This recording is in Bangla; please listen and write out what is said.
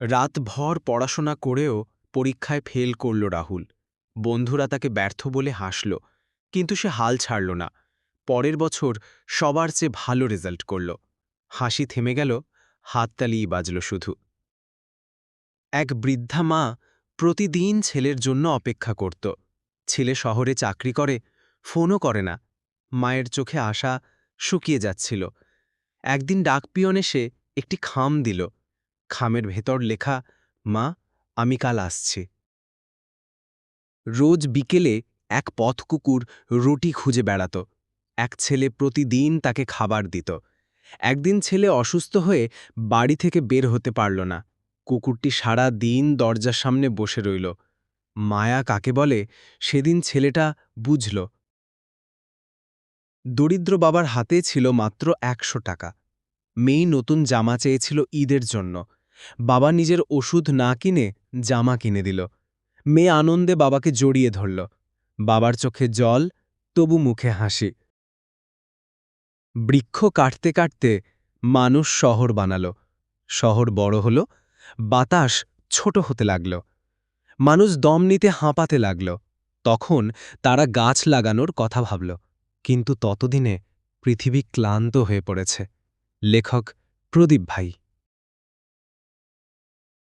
রাতভর পড়াশোনা করেও পরীক্ষায় ফেল করল রাহুল। বন্ধুরা তাকে ব্যর্থ বলে হাসল, কিন্তু সে হাল ছাড়ল না। পরের বছর সবার চেয়ে ভালো রেজাল্ট করল। হাসি থেমে গেল, হাততালিই বাজল শুধু। এক বৃদ্ধা মা প্রতিদিন ছেলের জন্য অপেক্ষা করত। ছেলে শহরে চাকরি করে, ফোনও করে না। মায়ের চোখে আশা শুকিয়ে যাচ্ছিল। একদিন ডাকপিয়ন এসে একটি খাম দিল। খামের ভেতর লেখা, মা, আমি কাল আসছি। রোজ বিকেলে এক পথকুকুর রুটি খুঁজে বেড়াত। এক ছেলে প্রতিদিন তাকে খাবার দিত। একদিন ছেলে অসুস্থ হয়ে বাড়ি থেকে বের হতে পারল না। কুকুরটি সারা দিন দরজার সামনে বসে রইল। মায়া কাকে বলে, সেদিন ছেলেটা বুঝল। দরিদ্র বাবার হাতে ছিল মাত্র একশো টাকা। মেয়ে নতুন জামা চেয়েছিল ঈদের জন্য। বাবা নিজের ওষুধ না কিনে জামা কিনে দিল। মেয়ে আনন্দে বাবাকে জড়িয়ে ধরল। বাবার চোখে জল, তবু মুখে হাসি। বৃক্ষ কাটতে কাটতে মানুষ শহর বানাল। শহর বড় হল, বাতাস ছোট হতে লাগল। মানুষ দম নিতে হাঁপাতে লাগল। তখন তারা গাছ লাগানোর কথা ভাবল। কিন্তু ততদিনে পৃথিবী ক্লান্ত হয়ে পড়েছে। লেখক প্রদীপ ভাই।